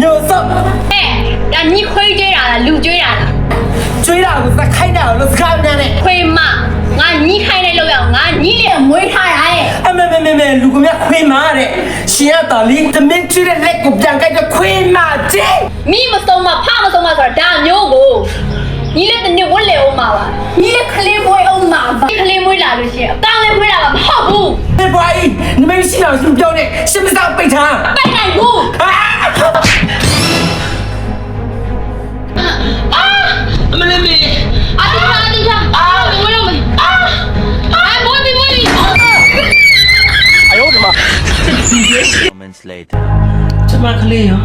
ညိုစောက်ဟဲ့ဒါညီခွေးကြွေးတာလားလူကြွေးတာလားကျွေးတာကိုစခိုင်းတာလို့စကားများနဲ့ခွေးမငါညီခိုင်းတဲ့လောက်ရအောင်ငါညီလေးမွေးထားတာတဲ့အမေမေမေမေလူကမြခွေးမာတဲ့ရှင်ရတော်လီသမင်းကျွေးတဲ့လက်ကိုပြန်ကြိုက်တဲ့ခွေးမာတဲ့မိမဆုံးမဖမဆုံးမဆိုတာဒါမျိုးကိုညီလေးတစ်နှစ်ဝက်လေအောင်ပါပါညီလေးခလေးမွေးအောင်ပါခလေးမွေးလာလို့ရှိရင်အကောင်လေးမွေးလာမှာမဟုတ်ဘူးဒီဘွားကြီးနမေရှိအောင်ရှင်ပြောနေရှင်မစားပိတ်ထားပိုက် Moments later. ကျမကလေးရော